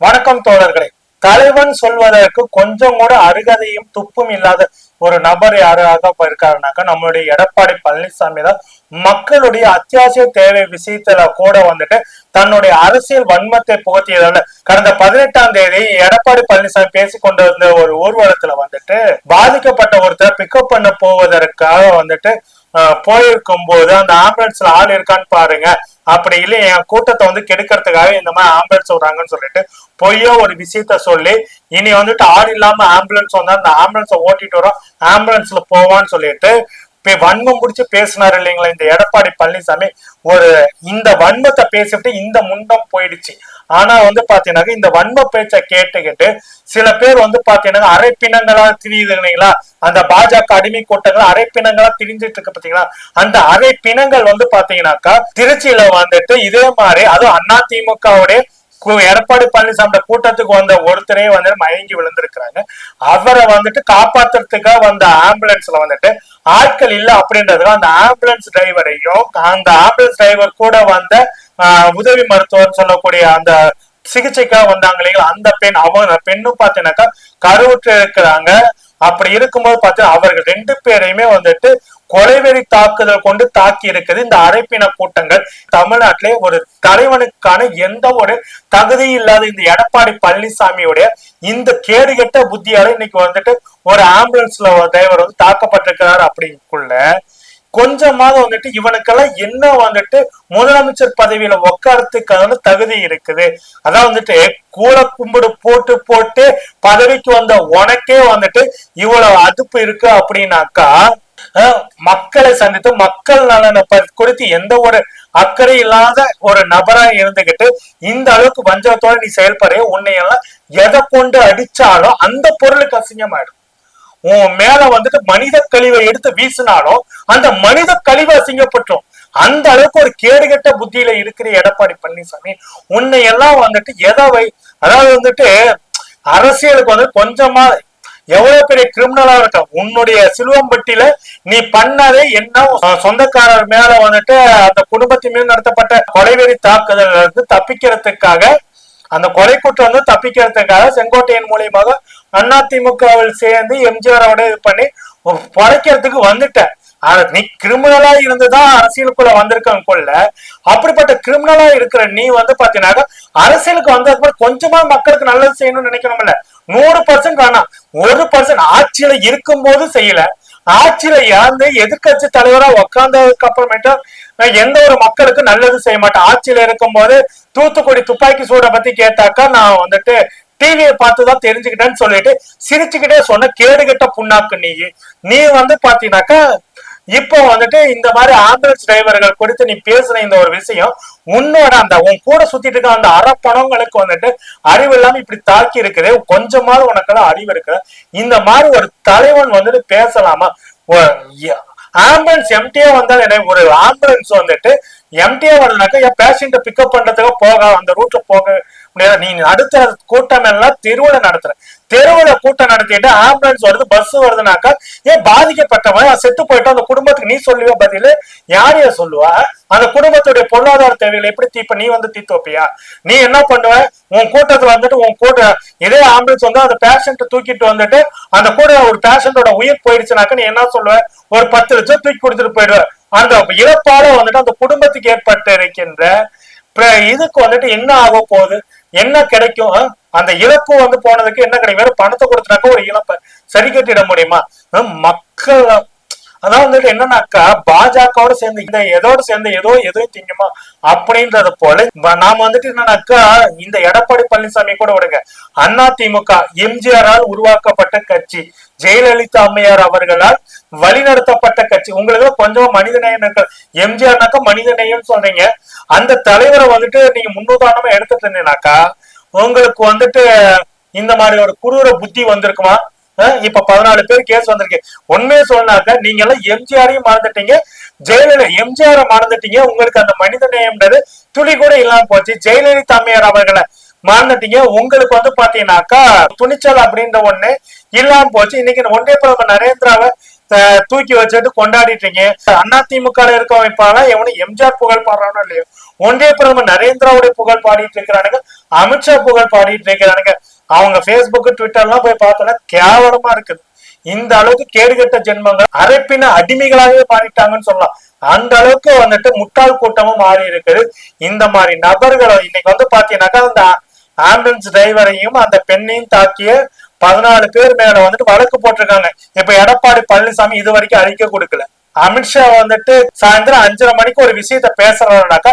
வணக்கம் தோழர்களே. தலைவன் சொல்வதற்கு கொஞ்சம் கூட அருகதையும் துப்பும் இல்லாத ஒரு நபர் யாராக இருக்காருனாக்கா நம்மளுடைய எடப்பாடி பழனிசாமி தான் மக்களுடைய அத்தியாவசிய தேவை விஷயத்துல கூட வந்துட்டு தன்னுடைய அரசியல் வன்மத்தை புகத்தியதால கடந்த பதினெட்டாம் தேதி எடப்பாடி பழனிசாமி பேசி கொண்டு வந்த ஒரு ஊர்வலத்துல வந்துட்டு பாதிக்கப்பட்ட ஒருத்தர் பிக்கப் பண்ண போவதற்காக வந்துட்டு போயிருக்கும் போது அந்த ஆம்புலன்ஸ்ல ஆள் இருக்கான்னு பாருங்க. அப்படி இல்லை என் கூட்டத்தை வந்து கெடுக்கிறதுக்காக இந்த மாதிரி ஆம்புலன்ஸ் விடுறாங்கன்னு சொல்லிட்டு பொய்யா ஒரு விஷயத்த சொல்லி இனி வந்துட்டு ஆள் இல்லாம ஆம்புலன்ஸ் வந்தா அந்த ஆம்புலன்ஸை ஓட்டிட்டு வரோம் ஆம்புலன்ஸ்ல போவான்னு சொல்லிட்டு வன்மம் முடிச்சு பேசினாரு இல்லைங்களா? இந்த எடப்பாடி பழனிசாமி ஒரு இந்த வன்மத்தை பேசிட்டு இந்த முண்டம் போயிடுச்சு. ஆனா வந்து பாத்தீங்கன்னா இந்த வன்ம பேச்சை கேட்டுக்கிட்டு சில பேர் வந்து பாத்தீங்கன்னா அரைப்பினங்களா திரியுது இல்லைங்களா? அந்த பாஜக அடிமை கூட்டங்கள் அரைப்பினங்களா திரிஞ்சிட்டு இருக்கு பாத்தீங்களா? அந்த அரைப்பினங்கள் வந்து பாத்தீங்கன்னாக்கா திருச்சியில வந்துட்டு இதே மாதிரி அதுவும் அண்ணா எடப்பாடி பழனிசாமி கூட்டத்துக்கு வந்த ஒருத்தரே வந்து மயங்கி விழுந்திருக்கிறாங்க. அவரை வந்துட்டு காப்பாத்துறதுக்காக வந்த ஆம்புலன்ஸ்ல வந்துட்டு ஆட்கள் இல்ல அப்படின்றதுக்கு அந்த ஆம்புலன்ஸ் டிரைவரையும் அந்த ஆம்புலன்ஸ் டிரைவர் கூட வந்த ஆஹ், உதவி மருத்துவர் சொல்லக்கூடிய அந்த சிகிச்சைக்காக வந்தாங்க இல்லைங்களா? அந்த பெண் அவங்க பெண்ணும் பார்த்தீங்கன்னாக்கா கருவுற்று இருக்கிறாங்க. அப்படி இருக்கும்போது பார்த்தீங்கன்னா அவர்கள் ரெண்டு பேரையுமே வந்துட்டு கொலைவெறி தாக்குதல் கொண்டு தாக்கி இருக்குது. இந்த அரைப்பின கூட்டங்கள் தமிழ்நாட்டிலே ஒரு தலைவனுக்கான எந்த ஒரு தகுதி இல்லாத இந்த எடப்பாடி பழனிசாமியுடைய இந்த கேடுகெட்ட புத்தியால இன்னைக்கு வந்துட்டு ஒரு ஆம்புலன்ஸ்ல ஒரு டிரைவர் வந்து தாக்கப்பட்டிருக்கிறார் அப்படிங்குள்ள கொஞ்சமாவது வந்துட்டு இவனுக்கெல்லாம் என்ன வந்துட்டு முதலமைச்சர் பதவியில உட்காரத்துக்கான தகுதி இருக்குது. அதான் வந்துட்டு கூல கும்பிடு போட்டு போட்டு பதவிக்கு வந்த உனக்கே வந்துட்டு இவ்வளவு அதுப்பு இருக்கு அப்படின்னாக்கா மக்களை சந்தித்து மக்கள் நலனை குறித்து எந்த ஒரு அக்கறை இல்லாத ஒரு நபரா இருந்துகிட்டு இந்த அளவுக்கு வஞ்சகத்தோட நீ செயல்படுற உன்னை எல்லாம் எதை கொண்டு அடிச்சாலும் அந்த பொருளுக்கு அசிங்கமாயிடும். உன் மேல வந்துட்டு மனித கழிவை எடுத்து வீசினாலும் அந்த மனித கழிவு அசிங்கப்பட்டுரும். அந்த அளவுக்கு ஒரு கேடுகெட்ட புத்தியில இருக்கிற எடப்பாடி பழனிசாமி உன்னை எல்லாம் வந்துட்டு எதை வை அதாவது வந்துட்டு அரசியலுக்கு வந்து கொஞ்சமா எவ்வளவு பெரிய கிரிமினலா இருக்க உன்னுடைய சிலுவம்பட்டியில நீ பண்ணதே என்ன சொந்தக்காரர் மேல வந்துட்டு அந்த குடும்பத்தின் மீது நடத்தப்பட்ட கொலைவெறி தாக்குதல் இருந்து தப்பிக்கிறதுக்காக அந்த கொலை குற்றம் வந்து தப்பிக்கிறதுக்காக செங்கோட்டையின் மூலியமாக அதிமுகவில் சேர்ந்து எம்ஜிஆரோட இது பண்ணி பொழைக்கிறதுக்கு வந்துட்டேன். நீ கிரிமினலா இருந்துதான் அரசியலுக்குள்ள வந்திருக்காங்க கொள்ள அப்படிப்பட்ட கிரிமினலா இருக்கிற நீ வந்து பாத்தீங்கன்னா அரசியலுக்கு வந்ததுக்கு கொஞ்சமா மக்களுக்கு நல்லது செய்யணும்னு நினைக்கணும்ல. நூறு பர்சன்ட் வேணாம் ஒரு பர்சன்ட் ஆட்சியில இருக்கும் போது செய்யல. ஆட்சியில இறந்து எதிர்க்கட்சி தலைவரா உக்காந்ததுக்கு அப்புறமேட்டு நான் எந்த ஒரு மக்களுக்கு நல்லது செய்ய மாட்டேன். ஆட்சியில இருக்கும்போது தூத்துக்குடி துப்பாக்கி சூட பத்தி கேட்டாக்கா நான் வந்துட்டு டிவியை பார்த்துதான் தெரிஞ்சுக்கிட்டேன்னு சொல்லிட்டு சிரிச்சுக்கிட்டே சொன்ன கேடுகட்ட புண்ணாக்கு நீ நீ வந்து பாத்தீங்கன்னாக்கா இப்போ வந்துட்டு இந்த மாதிரி ஆம்புலன்ஸ் டிரைவர்கள் குறித்து நீ பேசுன இந்த ஒரு விஷயம் உன்னோட அந்த உன் கூட சுத்திட்டு இருக்க அந்த அறப்பணங்களுக்கு வந்துட்டு அறிவு இல்லாம இப்படி தாக்கி இருக்குது. கொஞ்சமாவது உனக்கெல்லாம் அறிவு இருக்கு இந்த மாதிரி ஒரு தலைவன் வந்துட்டு பேசலாமா? ஆம்புலன்ஸ் எம்டிஏ வந்தால் என்ன ஒரு ஆம்புலன்ஸ் வந்துட்டு எம்டிஏ வரலனாக்கா என் பேஷண்ட்டை பிக்கப் பண்றதுக்கு போக அந்த ரூட்ல போக முடியாது. நீ நடத்துற கூட்டம் எல்லாம் தெருவில் நடத்துற. தெருவுல கூட்டம் நடத்திட்டு ஆம்புலன்ஸ் வருது பஸ் வருதுனாக்கா ஏன் பாதிக்கப்பட்டவன் செத்து போயிட்டோம் அந்த குடும்பத்துக்கு நீ சொல்லுவ பதில்? யாரைய சொல்லுவா? அந்த குடும்பத்துடைய பொருளாதார தேவைகளை எப்படி தீப்ப நீ வந்து தீத்துவப்பியா நீ என்ன பண்ணுவ? உன் கூட்டத்துல வந்துட்டு உன் கூட்ட இதே ஆம்புலன்ஸ் வந்து அந்த பேஷண்ட்டை தூக்கிட்டு வந்துட்டு அந்த கூட ஒரு பேஷண்டோட உயிர் போயிடுச்சுனாக்கா நீ என்ன சொல்லுவ? ஒரு பத்து லட்சம் தூக்கி கொடுத்துட்டு போயிடுவ. அந்த இறப்பால வந்துட்டு அந்த குடும்பத்துக்கு ஏற்பட்டு இருக்கின்ற இதுக்கு வந்துட்டு என்ன ஆக போகுது என்ன கிடைக்கும் அந்த இழப்பு வந்து போனதுக்கு என்ன கிடைக்கும் வெறும் பணத்தை கொடுத்தனாக்கா ஒரு இழப்பை. சரி கட்டிட முடியுமா? மக்கள் அதான் வந்துட்டு என்னன்னாக்கா பாஜகவோட சேர்ந்து இந்த எதோட சேர்ந்து ஏதோ எதோ திங்குமா? அப்படின்றது போல நாம வந்துட்டு என்னன்னாக்கா இந்த எடப்பாடி பழனிசாமி கூட விடுங்க. அண்ணா திமுக எம்ஜிஆரால் உருவாக்கப்பட்ட கட்சி ஜெயலலிதா அம்மையார் அவர்களால் வழிநடத்தப்பட்ட கட்சி. உங்களுக்கு கொஞ்சம் மனிதநேயம் இருக்கு எம்ஜிஆர்னாக்கா மனிதநேயம் சொல்றீங்க. அந்த தலைவரை வந்துட்டு நீங்க முன்னுதாரணமா எடுத்துட்டு இருந்தீங்கன்னாக்கா உங்களுக்கு வந்துட்டு இந்த மாதிரி ஒரு குரூர புத்தி வந்திருக்குமா? இப்ப பதினாலு பேர் கேஸ் வந்திருக்கு. உண்மையை சொன்னாக்க நீங்க எல்லாம் எம்ஜிஆரையும் மறந்துட்டீங்க. ஜெயலலிதா எம்ஜிஆர மறந்துட்டீங்க. உங்களுக்கு அந்த மனித நேயம்ன்றது துளி கூட இல்லாம போச்சு. ஜெயலலிதா அம்மையார் அவர்களை மறந்துட்டீங்க. உங்களுக்கு வந்து பாத்தீங்கன்னாக்கா துணிச்சல் அப்படின்ற ஒண்ணு இல்லாம போச்சு. இன்னைக்கு ஒன்றிய பிரதமர் நரேந்திராவை தூக்கி வச்சுட்டு கொண்டாடிட்டு இருக்கீங்க அதிமுக இருக்க வைப்பாலாம் எவனும் எம்ஜிஆர் புகழ் பாடுறானோ இல்லையோ ஒன்றிய பிரதமர் நரேந்திராவுடைய புகழ் பாடிட்டு இருக்கிறானுங்க அமித்ஷா புகழ் பாடிட்டு இருக்கிறானுங்க. அவங்க பேஸ்புக் ட்விட்டர்லாம் போய் பார்த்தோன்னா கேவலமா இருக்குது. இந்த அளவுக்கு கேடுகட்ட ஜென்மங்கள் அரைப்பின அடிமைகளாகவே மாறிட்டாங்கன்னு சொல்லலாம். அந்த அளவுக்கு வந்துட்டு முட்டாள் கூட்டமும் மாறி இருக்குது. இந்த மாதிரி நபர்களை இன்னைக்கு வந்து பாத்தீங்கன்னாக்கா அந்த ஆம்புலன்ஸ் டிரைவரையும் அந்த பெண்ணையும் தாக்கிய பதினாலு பேர் மேல வந்துட்டு வழக்கு போட்டிருக்காங்க. இப்ப எடப்பாடி பழனிசாமி இது வரைக்கும் அறிக்கை கொடுக்கல. அமித்ஷா வந்துட்டு சாயந்தரம் அஞ்சரை மணிக்கு ஒரு விஷயத்த பேசுறாருனாக்கா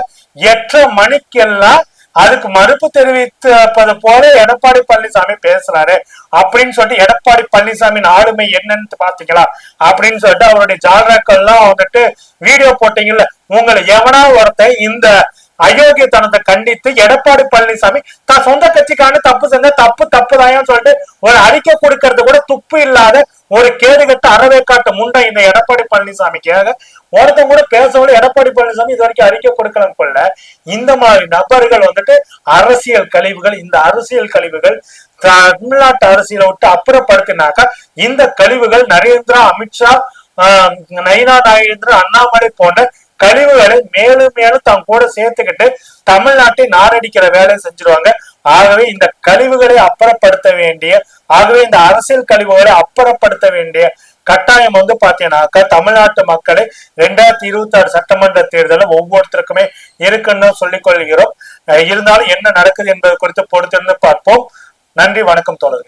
எட்டரை மணிக்கெல்லாம் அதுக்கு மறுப்பு தெரிவிப்பது போல எடப்பாடி பழனிசாமி பேசுறாரு. அப்படின்னு சொல்லிட்டு எடப்பாடி பழனிசாமியின் ஆளுமை என்னன்னு பாத்தீங்களா? அப்படின்னு சொல்லிட்டு அவருடைய ஜாலராக்கள்லாம் வந்துட்டு வீடியோ போட்டீங்கல்ல உங்களை எவனா ஒருத்தன் இந்த அயோக்கியத்தனத்தை கண்டித்து எடப்பாடி பழனிசாமி தான் சொந்த கட்சிக்கான தப்பு செஞ்ச தப்பு தப்பு சொல்லிட்டு ஒரு அறிக்கை கொடுக்கறது கூட துப்பு இல்லாத ஒரு கேடுகட்ட அறவேக்காட்டு முண்டை இந்த எடப்பாடி பழனிசாமிக்காக. ஒருத்தன் கூட பேசவில்லை எடப்பாடி பழனிசாமி இது வரைக்கும் அறிக்கை கொடுக்கலாம் கொள்ள இந்த மாதிரி நபர்கள் வந்துட்டு அரசியல் கழிவுகள் இந்த அரசியல் கழிவுகள் தமிழ்நாட்டு அரசியலை விட்டு அப்புறப்படுத்தினாக்கா இந்த கழிவுகள் நரேந்திரா அமித்ஷா நயினா நாகேந்திரன் அண்ணாமலை போன்ற கழிவுகளை மேலும் மேலும் தான் கூட சேர்த்துக்கிட்டு தமிழ்நாட்டை நாரடிக்கிற வேலையை செஞ்சிருவாங்க. ஆகவே இந்த கழிவுகளை அப்புறப்படுத்த வேண்டிய ஆகவே இந்த அரசியல் கழிவுகளை அப்புறப்படுத்த வேண்டிய கட்டாயம் வந்து பாத்தீங்கன்னாக்கா தமிழ்நாட்டு மக்களை ரெண்டாயிரத்தி இருபத்தி ஆறு சட்டமன்ற தேர்தலில் ஒவ்வொருத்தருக்குமே இருக்குன்னு சொல்லிக் கொள்கிறோம் இருந்தாலும் என்ன நடக்குது என்பது குறித்து பொறுத்திருந்து பார்ப்போம். நன்றி வணக்கம் தோழர்கள்.